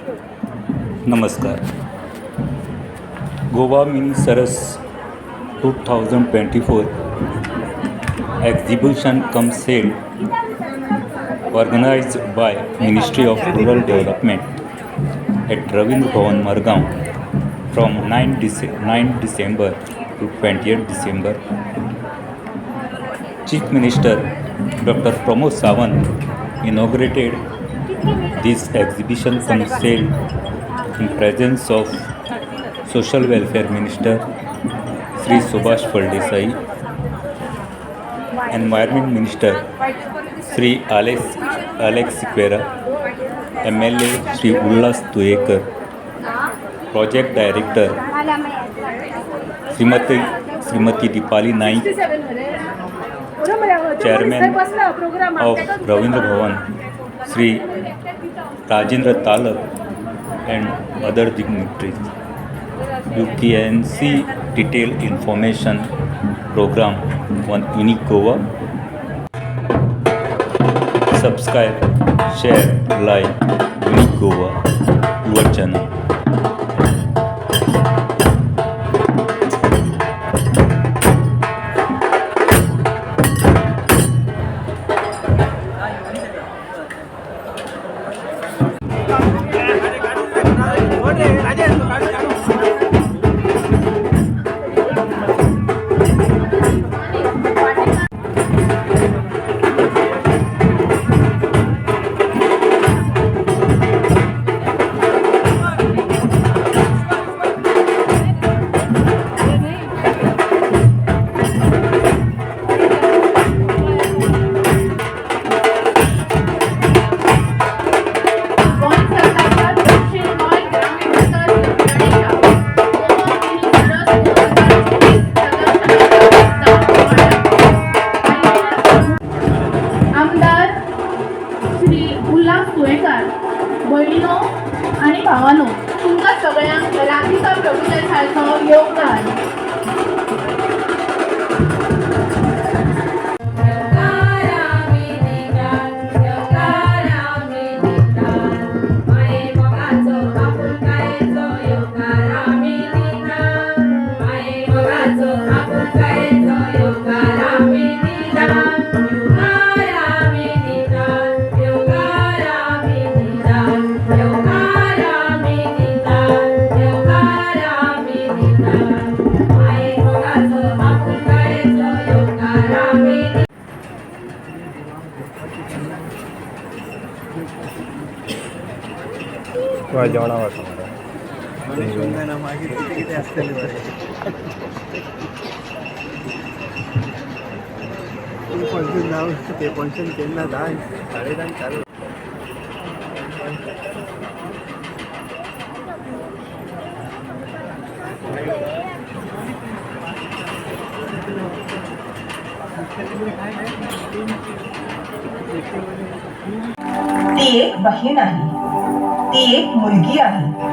नमस्कार. Goa mini Saras two thousand twenty four exhibition cum sale organise by ministry of rural development at Ravindra Bhavan Margao from nine डिसे nine December to twenty eight December chief minister doctor Pramod Sawant inaugurated this exhibition sale in presence of Social Welfare Minister Sri Subhash Paldesai, Environment Minister Sri Alex, Alex Sequeira, MLA Sri Ullas Tuekar, Project Director Srimati, Srimati Dipali Naik, Chairman of Ravindra Bhavan, Shri Rajendra Talab and other dignitaries you can see detail information programme on unique Goa subscribe share like unique Goa your channel Shri Ulhas Tulekar भयणीनो आणि भावानो तुमकां सगळ्यांक राधिका प्रभुदेसायचो योगदान किंवा जेवणावर मागीर कितें कितें आसतलें बरें तें फंक्शन जावन तें। फंक्शन केन्ना धांक साडे धांक चालू ती एक बहीण आहे. ती एक मुलगी आहे.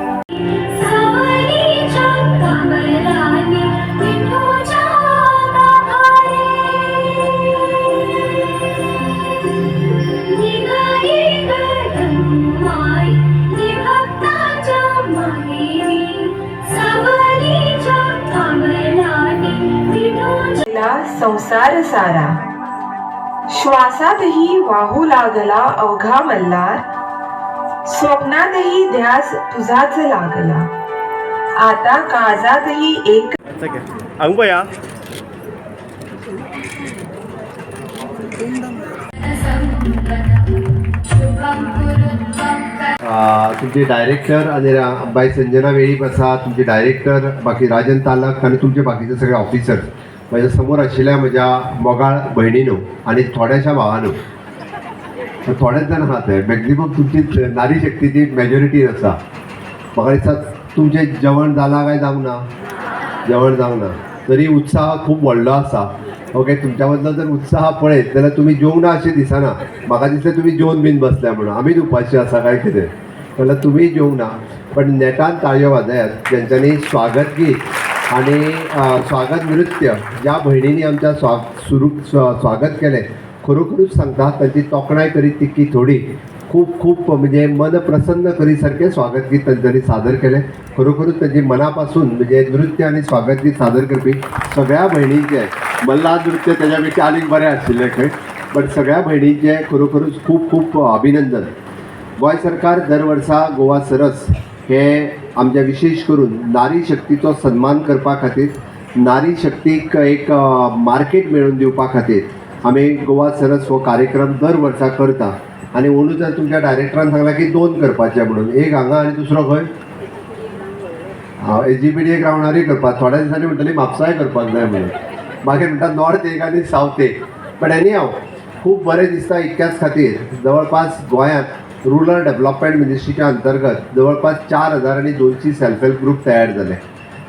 संसार सारा. श्वासातही वाहू लागला अवघा मल्हार. स्वप्नातही ध्यास तुझाच लागला. आता काळजातही एक तुमचे डायरेक्टर आणि बाई संजना वेळीप आसा तुमचे डायरेक्टर बाकी राजन तालक आनी तुमचे बाकीचे सगळे ऑफिसर्स म्हज्या समोर आशिल्ल्या म्हज्या मोगाळ भयणीनो आनी थोड्याशा भावानो थोड्याच जाण आहा आहे. मॅक्झिमम तुमची नारी शक्तीची मेजॉरिटी आसा म्हाका दिसता तुमचें जेवण जालां काय जावंक ना? जेवण जावंक ना. तरी उत्साह खूब व्हडलो आसा ओके तुमच्या बद्दल जर उत्साह पळयत जाल्यार तुमी जेवना अशें दिसना म्हाका दिसलें तुमी जेवन बीन बसल्या म्हणून. आमीच उपाशी आसा काय कितें जाल्यार तुमी जेवना पण नेटान ताळयो वाजयात ज्यांच्यांनी स्वागत गीत आणि स्वागत नृत्य. ज्या भयणींनी आमच्या स्वा सुरू स्वागत केलें खरोखरच सांगता त्यांची तोखणाय करीत तितकी थोडी खूप खूप म्हणजे मन प्रसन्न करीसारखे स्वागत गीत तांच्यांनी सादर केले खरोखरच त्यांची मनापासून म्हणजे नृत्य आणि स्वागत गीत सादर करपी सगळ्या भयणींचे मल्हार नृत्य त्याच्यापेक्षा आनीक बरें आशिल्लें खंय बट सगळ्या भयणींचे खरोखरच खूप खूप अभिनंदन. गोंय सरकार दर वर्सा गोवा सरस हे आमच्या विशेष करून नारी शक्तीचो सन्मान करपा खातीर नारी शक्तीक एक मार्केट मेळोवन दिवपा खातीर आमी गोवा सरस हो कार्यक्रम दर वर्सा करता. आनी जर तुमच्या डायरेक्टरान सांगलां की दोन करपाचे म्हणून. एक हांगा आनी दुसरो खंय एच जी पी डी एक रावणारी करपाक थोड्या दिसांनी म्हणटली म्हापसाय करपाक जाय म्हणून. मागीर म्हणटा नॉर्थ एक आनी सावथ एक. पण एनी हांव खूब बरें दिसता इतक्याच खातीर. जवळपास गोंयांत रुरल डेव्हलपमेंट मिनिस्ट्रीच्या अंतर्गत जवळपास चार हजार आणि दोनशी सेल्फ हेल्प ग्रुप तयार झाले.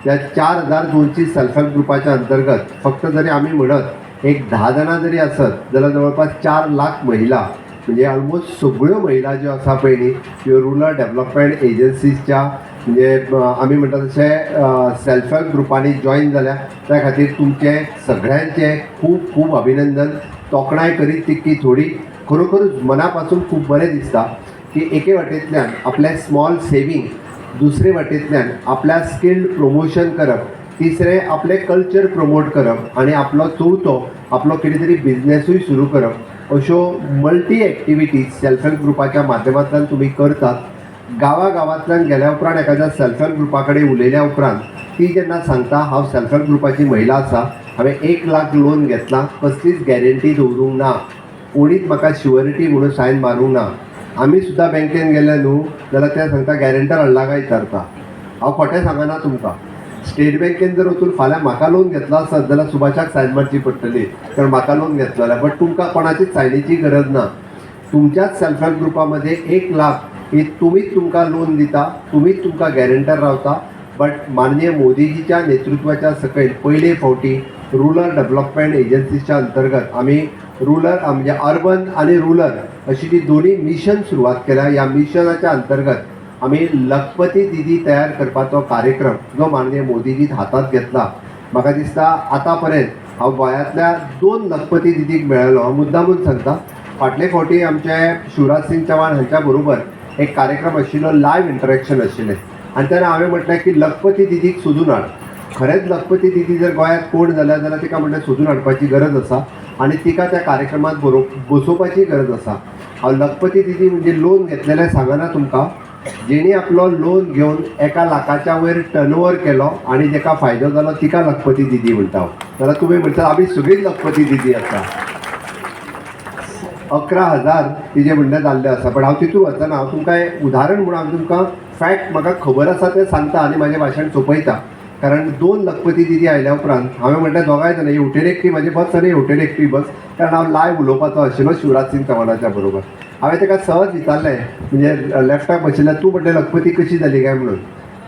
त्या चार हजार दोनशी सेल्फ हेल्प ग्रुपाच्या अंतर्गत फक्त जरी आम्ही म्हणत एक धा जाणां जरी असत जाल्यार जवळपास चार लाख महिला म्हणजे ऑलमोस्ट सगळ्यो महिला ज्यो आसा पळय न्ही त्यो रुरल डेव्हलपमेंट एजन्सीजच्या म्हणजे आमी म्हणटा तशें सेल्फ हेल्प ग्रुपांनी जॉईन जाल्या त्या खातीर तुमचे सगळ्यांचे खूब खूब अभिनंदन. तोखणाय करीत तितकी थोडी. खरोखरच मनापासून खूब बरें दिसता की एके वाटेंतल्यान आपलें स्मॉल सेवींग दुसरे वाटेंतल्यान आपल्या स्किल्ड प्रमोशन करप तिसरें आपलें कल्चर प्रमोट करप आनी आपलो चवथो आपलो कितें तरी बिझनेसूय सुरू करप. अश्यो मल्टी एक्टिविटीज सेल्फ हेल्प ग्रुपाच्या माध्यमांतल्यान तुमी करतात. गांवा गांवांतल्यान गेल्या उपरांत एखाद्या सेल्फ हेल्प ग्रुपा कडेन उलयल्या उपरांत ती जेन्ना सांगता हांव सेल्फ हेल्प ग्रुपाची महिला आसा हांवें एक लाख लोन घेतला. कसलीच गॅरंटी दवरूंक ना. कोणीच म्हाका शुअरिटी म्हणून सायन मारूंक ना. आमी सुद्दां बँकेन गेले न्हू जाल्यार ते सांगता गॅरंटर हाडला काय विचारता हांव खोटें सांगना तुमकां. स्टेट बँकेन जर वचून फाल्यां म्हाका लोन घेतलो आसत जाल्यार सुभाषाक सायन मारची पडटली कारण म्हाका लोन घेतलो जाल्यार बट तुमकां कोणाचीच सायनीची गरज ना. तुमच्याच सेल्फ हेल्प ग्रुपामध्ये एक लाख ही तुम्हीच तुमकां लोन दिता तुम्हीच तुमकां गॅरंटर रावता. बट माननीय मोदीजीच्या नेतृत्वाच्या सकयल पयले फावटी रुरल डेव्हलपमेंट एजन्सीच्या अंतर्गत आम्ही रुरल म्हणजे अर्बन आणि रुरल अशी ती दोन्ही मिशन सुरवात केल्या. या मिशनाच्या अंतर्गत आम्ही लखपती दिदी तयार करपाचो कार्यक्रम जो माननीय मोदीजीत हातात घेतला. म्हाका दिसता आतां पर्यंत हांव गोंयांतल्या दोन लखपती दिदीक मेळ्ळलो हांव मुद्दामूच सांगता फाटले फावटी आमचे शिवराज सिंग चव्हाण हांच्या बरोबर एक कार्यक्रम आशिल्लो लायव्ह इंटरॅक्शन आशिल्लें. आनी तेन्ना हांवें म्हटलें की लखपती दिदीक सोदून हाड खरेंच लखपती दिदी जर गोंयांत कोण जाल्यार जाल्यार तिका म्हणलें सोदून हाडपाची गरज आसा आनी तिका त्या कार्यक्रमांत बरोव बसोवपाची गरज आसा. हांव लखपती दिदी म्हणजे लोन घेतलेलें सांगना तुमकां जेणी आपलो लोन घेवन एका लाखाच्या वयर टर्नओवर केलो आनी जेका फायदो जालो तिका लखपती दिदी म्हणटा हो. जाल्यार तुमी म्हणटा आमी सगळीच लखपती दिदी आसा. अकरा हजार तिजे म्हणणें जाल्लें आसा. पण हांव तितून वचना हांव तुमकां उदाहरण म्हणून हांव तुमकां फॅक्ट म्हाका खबर आसा तें सांगता आनी म्हाजें भाशण सोंपयता. कारण दोन लखपती दिदी आयल्या उपरांत हांवें म्हणटा दोगांय जाणां हेवटेन एकटी म्हाजी बस आनी हेवटेन एकटी बस. कारण हांव लायव्ह उलोवपाचो आशिल्लो शिवराज सिंग चव्हाणाच्या बरोबर. हांवें ताका सहज विचारलें म्हणजे लेफ्टाक बशिल्ल्या तूं म्हणलें लखपती कशी जाली काय म्हणून?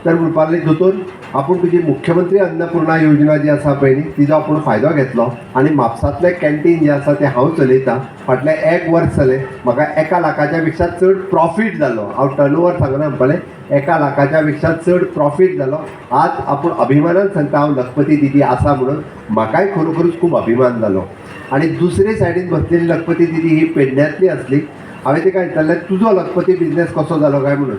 तर म्हणपा लागली दोतोर आपूण तुजी मुख्यमंत्री अन्नपूर्णा योजना जी आसा पळय न्ही तिजो आपूण फायदो घेतलो. आनी म्हापसांतलें कॅन्टीन जें आसा तें हांव चलयतां फाटलें एक वर्स जालें म्हाका एका लाखाच्या पेक्षा चड प्रॉफीट जालो हांव टर्नओवर सांगना म्हणपालें एका लाखाच्या पेक्षा चड प्रॉफीट जालो आज आपूण अभिमानान सांगता हांव लखपती दिदी आसा म्हणून. म्हाकाय खरोखरूच खूब अभिमान जालो आनी दुसरे सायडीन बसलेली लखपती दिदी ही पेडण्यांतली आसली हांवें तिका विचारलें तुजो लखपती बिझनेस कसो जालो काय म्हणून?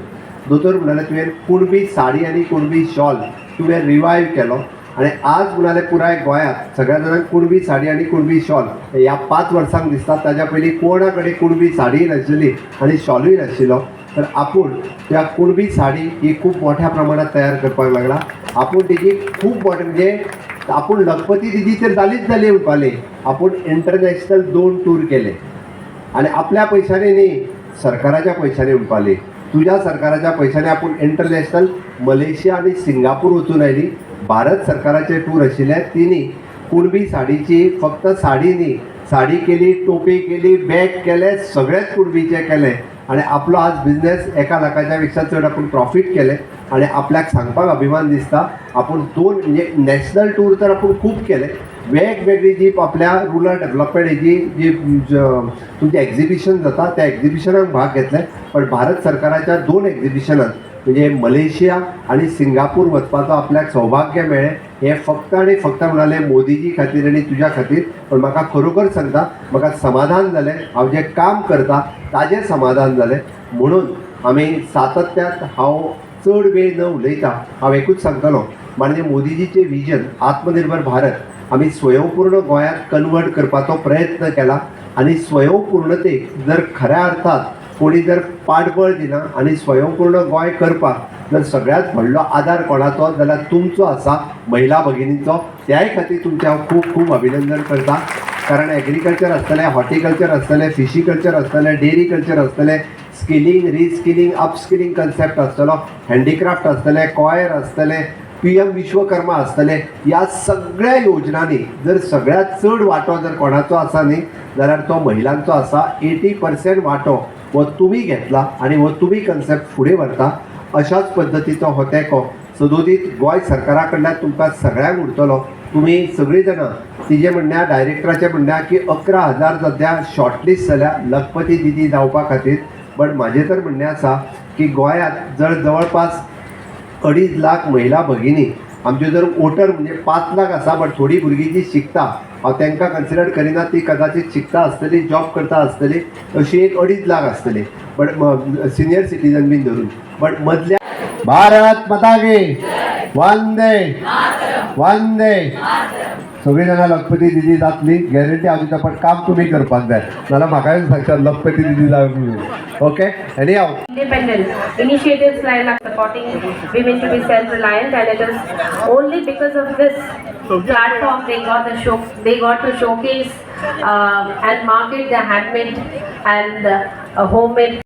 दोतोर म्हणाले तुवें कुणबी साडी आनी कुणबी शॉल तुवें रिवायव केलो. आनी आज म्हणाले पुराय गोंयांत सगळ्या जाणांक कुणबी साडी आनी कुणबी शॉल ह्या पांच वर्सांक दिसता ताज्या पयलीं कोणा कडेन कुणबी साडी नाशिल्ली आनी शॉलूय नाशिल्लो तर आपूण त्या कुणबी साडी ही खूब मोठ्या प्रमाणात तयार करपाक लागला. आपूण तेजी खूब मोठे म्हणजे आपूण लखपती दिदी तर जालीच जाली म्हणपाली आपूण इंटरनॅशनल दोन टूर केले. आणि आपल्या पैशाने न्ही सरकाराच्या पैशाने म्हणपाली तुझ्या सरकाराच्या पैशाने आपण इंटरनॅशनल मलेशिया आणि सिंगापूर वचून आयली भारत सरकाराचे टूर आशिल्ले तिनी कुणबी साडीची फक्त साडी न्ही साडी केली टोपी केली बॅग केले सगळेच कुणबीचे केले. आणि आपलो आज बिझनेस एका लाखाच्या पेक्षा चड आपण प्रॉफीट केले आणि आपल्याक सांगपाक अभिमान दिसता आपण दोन म्हणजे नॅशनल टूर तर आपण खूप केले. वेगवेगळी जी आपल्या रुरल डेव्हलपमेंट हेजी जी ज- तुमचे एक्झिबिशन जाता त्या एक्झिबिशनाक भाग घेतले पण भारत सरकाराच्या दोन एक्झिबिशनात म्हणजे मलेशिया आणि सिंगापूर वचपाचो आपल्याक सौभाग्य मेळ्ळें हे फक्त आणि फक्त म्हणाले मोदीजी खातीर आनी तुज्या खातीर पण म्हाका खरोखर सांगता म्हाका समाधान जालें हांव जें काम करता ताजें समाधान जालें म्हणून आमी सातत्यात हांव चड वेळ न उलयता हांव एकूच सांगतलो म्हणजे मोदीजीचें विजन आत्मनिर्भर भारत आमी स्वयंपूर्ण गोंयांत कन्वर्ट करपाचो प्रयत्न केला. आनी स्वयंपूर्णतेक जर खऱ्या अर्थात कोणी जर पाठबळ दिना आनी स्वयंपूर्ण गोंय करपाक जर सगळ्यांत व्हडलो आदार कोणाचो? जाल्यार तुमचो आसा महिला भगिनींचो. त्याय खातीर तुमचें हांव खूब खूब अभिनंदन करता. कारण एग्रीकल्चर आसतलें हॉर्टिकल्चर आसतलें फिशीकल्चर आसतलें डेरी कल्चर आसतलें स्किलींग रिस्किलींग अपस्किलींग कन्सेप्ट आसतलो हँडिक्राफ्ट आसतलें कॉयर आसतलें पी एम विश्वकर्मा आसतले ह्या सगळ्या योजनांनी जर सगळ्यात चड वांटो जर कोणाचो आसा न्ही जाल्यार तो महिलांचो आसा एटी पर्सेंट वांटो हो तुमी घेतला आनी हो तुमी कन्सेप्ट फुडें व्हरता अशाच पद्दतीचो हो तेंको सदोदीत गोंय सरकारा कडल्यान तुमकां सगळ्यांक उरतलो. तुमी सगळीं जाणां तिजे म्हणण्या डायरेक्टराचें म्हणण्या की अकरा हजार सद्या शॉर्टलिस्ट जाल्या लखपती दिदी जावपा खातीर. बट म्हाजें तर म्हणणें आसा की गोंयांत जर जवळपास अडीच लाख महिला भगिनी आमच्यो जर वोटर म्हणजे पांच लाख आसा बट थोडी भुरगीं जी शिकता तांकां कन्सिडर करिना ती कदाचित शिकता आसतली जॉब करता आसतली अशी एक अडीच लाख आसतली बट सिनियर सिटीजन बीन धरून. बट मदल्या भारत माता की. वंदे. वंदे. सगळीं जाणां लखपती दिदी जातली गॅरंटी हांव दिता पण काम तुमी करपाक जाय नाल्यार म्हाकाय सांगता लखपती दिदी जावंक म्हणून ओके एनी हांव independence initiatives like, like supporting women to be self-reliant and it is only because of this platform they got the show they got to showcase um, and market their handmade and uh, homemade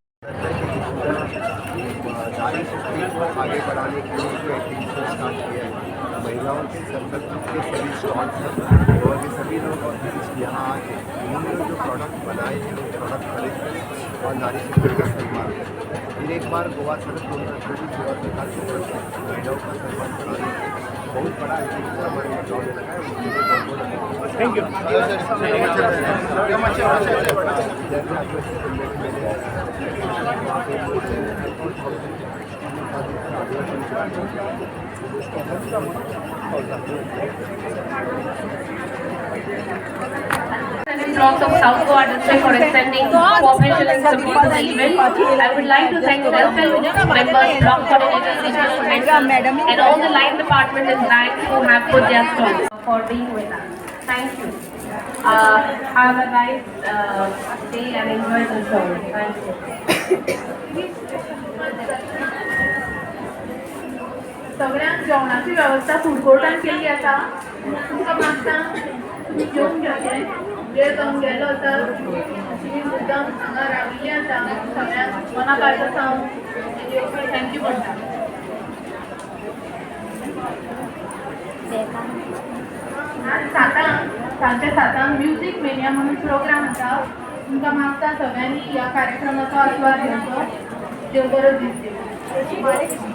के सभी stalls हैं और ये सभी लोग यहाँ आके उन्होंने जो प्रोडक्ट बनाए हैं वो प्रोडक्ट खरीद और नारी शक्ति का सम्मान करें फिर एक बार गोवा सड़क को भी गोवा सरकार की तरफ़ से महिलाओं का सम्मान कराने के बहुत बड़ा एक्टिविटी हमारे लगाया उसके लिए बहुत बहुत Seven blocks of South Goa district for extending cooperation and support to the event. I would like to thank welfare members, block coordinators, regional coordinators, and all the line department and banks who have put their stalls for being with us. Thank you. Uh, have a nice uh, day and enjoy the show. Thank you. सगळ्यांक जेवणाची वेवस्था food कोर्टान केल्ली आसा तुमकां मागता तुमी जेवून घेवचें वेळ जावन गेलो आसा तुमी मुद्दाम हांगा राविल्ली आसा सगळ्यांक मना काळजा हांव थँक्यू म्हणटा आज सातांक सांजे सातांक म्युझीक मेनिया म्हणून प्रोग्राम आसा तुमकां मागता सगळ्यांनी ह्या कार्यक्रमाचो आस्वाद घेवचो देव बरो दीस दिवं.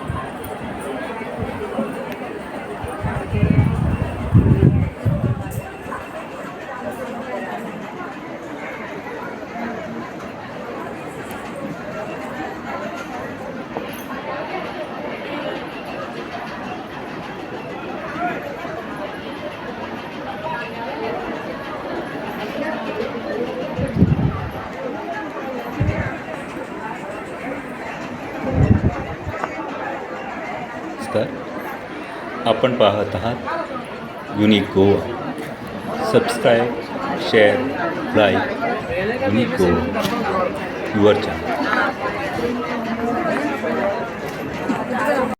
आपण पाहत आहात unique Goa subscribe share like unique Goa your channel